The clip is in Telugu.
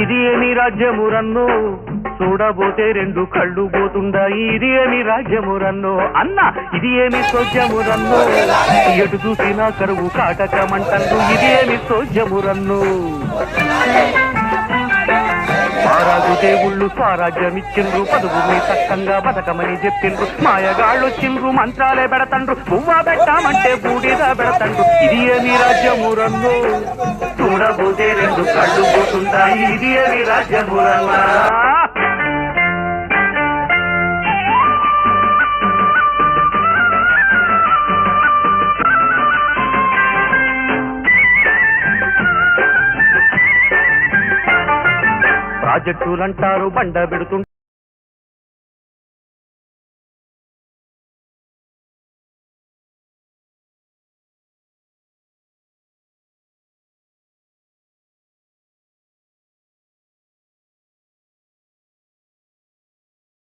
ఇది రాజ్యము రన్ను? చూడబోతే రెండు కళ్ళు పోతుండాయి. ఇది ఏమి రాజ్యము రన్ను? అన్న ఇది ఏమి సోజ్యము రన్ను? ఎటు చూసినా కరువు కాటకమంటన్ను ఇది ఏమి సోజ్యము రన్ను? మారాజు దేవుళ్ళు స్వరాజ్యం ఇచ్చిండ్రు పదువుని సక్కంగా బతకమని చెప్పిండ్రు. మాయగాళ్ళు వచ్చిండ్రు మంత్రాలే పెడతండ్రు. పువ్వా పెట్టామంటే బూడిద పెడతండ్రు. ఇది ఏమి రాజ్యము రన్ను? చూడబోతే రెండు కళ్ళు పోతుంటాయి. ఇది ఏమి రాజ్యము రన్నా ప్రాజెక్టులంటారు బండ పెడుతుంటారు